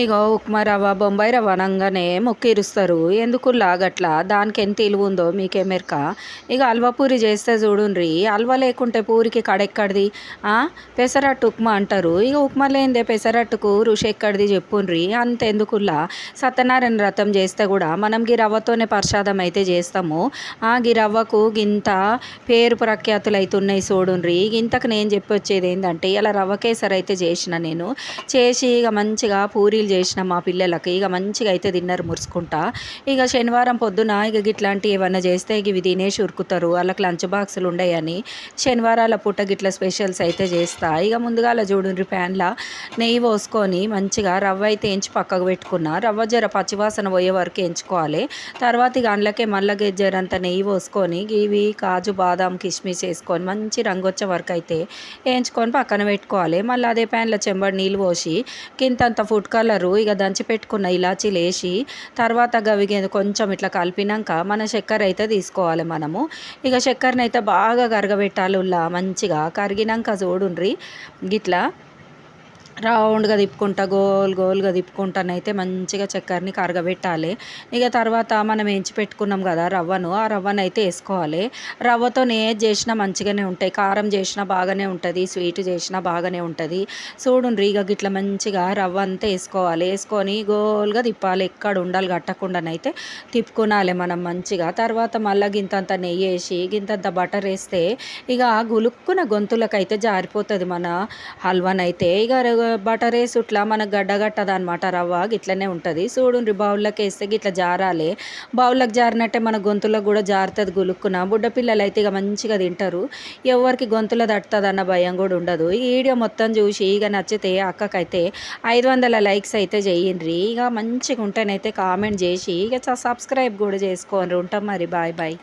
ఇగో ఉప్మా రవ్వ బొంబాయి రవ్వ అనగానే మొక్కిరుస్తారు. ఎందుకు లాగట్లా? దానికి ఎంత ఇలువ ఉందో మీకే మెరక? ఇక హల్వా పూరి చేస్తే చూడుండ్రి. హల్వా లేకుంటే పూరికి కడెక్కడిది? పెసరట్టు ఉప్మా అంటారు. ఇక ఉప్మా లేనిదే పెసరట్టుకు ఋషి ఎక్కడిది చెప్పుండ్రి. అంతెందుకులా సత్యనారాయణ వ్రతం చేస్తే కూడా మనం గీ రవ్వతోనే ప్రసాదం అయితే చేస్తాము. ఆ గీ రవ్వకు గింత పేరు ప్రఖ్యాతులు అవుతున్నాయి చూడుండ్రి. ఇంతకు నేను చెప్పి వచ్చేది ఏంటంటే ఇలా రవ్వ కేసరి అయితే చేసిన నేను. చేసి ఇక మంచిగా పూరి పూరీలు చేసిన మా పిల్లలకి. ఇక మంచిగా అయితే తిన్నారు మురుసుకుంటా. ఇక శనివారం పొద్దున ఇక గిట్లాంటివి ఏమన్నా చేస్తే ఇవి తినేసి ఉరుకుతారు. వాళ్ళకి లంచ్ బాక్సులు ఉండయని శనివారాల పూట గిట్ల స్పెషల్స్ అయితే చేస్తా. ఇక ముందుగాల చూడండి ప్యాన్లా నెయ్యి పోసుకొని మంచిగా రవ్వ అయితే ఎంచి పక్కకు పెట్టుకున్నా. రవ్వ జర పచ్చివాసన పోయే వరకు ఎంచుకోవాలి. తర్వాత ఇక అందులోకే మళ్ళీ జరంత నెయ్యి పోసుకొని ఇవి కాజు బాదాం కిస్మిస్ వేసుకొని మంచి రంగు వచ్చే వరకు అయితే వేయించుకొని పక్కన పెట్టుకోవాలి. మళ్ళీ అదే ప్యాన్లో చెంబడి నీళ్ళు పోసి కింతంత ఫుడ్ కలర్ కలరు ఇక దంచి పెట్టుకున్న ఇలాచీలు వేసి తర్వాత గవి కొంచెం ఇట్లా కలిపినాక మన చక్కెర అయితే తీసుకోవాలి మనము. ఇక చక్కెరని అయితే బాగా కరగబెట్టాలి ఉల్లా మంచిగా. కరిగినాక చూడుండ్రి. గిట్లా రౌండ్గా తిప్పుకుంటా గోల్ గోల్గా తిప్పుకుంటానైతే మంచిగా చక్కెరని కరగబెట్టాలి. ఇక తర్వాత మనం ఎంచి పెట్టుకున్నాం కదా రవ్వను ఆ రవ్వను అయితే వేసుకోవాలి. రవ్వతో ఏది చేసినా మంచిగానే ఉంటాయి కారం చేసినా బాగానే ఉంటుంది స్వీట్ చేసినా బాగానే ఉంటుంది. చూడుండ్రి ఇక గిట్ల మంచిగా రవ్వ అంతా వేసుకోవాలి. వేసుకొని గోల్గా తిప్పాలి ఎక్కడ ఉండాలి కట్టకుండానైతే తిప్పుకునాలి మనం మంచిగా. తర్వాత మళ్ళీ గింతంత నెయ్యి వేసి గింతంత బటర్ వేస్తే ఇక గులుక్కున గొంతులకైతే జారిపోతుంది మన హల్వానైతే. ఇక బటర్ వేసి ఇట్లా మనకు గడ్డగట్టదు అనమాట రవ్వ గిట్లనే ఉంటుంది. చూడుండ్రి బౌల్లోకి వేస్తే గిట్లా జారాలి. బౌల్లోకి జారినట్టే మన గొంతులకు కూడా జారుతుంది గులుక్కున. బుడ్డ పిల్లలు అయితే ఇక మంచిగా తింటారు. ఎవరికి గొంతులో తట్టుతుంది అన్న భయం కూడా ఉండదు. ఈ వీడియో మొత్తం చూసి ఇక నచ్చితే అక్కకైతే ఐదు వందల లైక్స్ అయితే చేయండి ఇక మంచిగా ఉంటేనైతే కామెంట్ చేసి ఇక సబ్స్క్రైబ్ కూడా చేసుకోండి ఉంటాం మరి. Bye bye.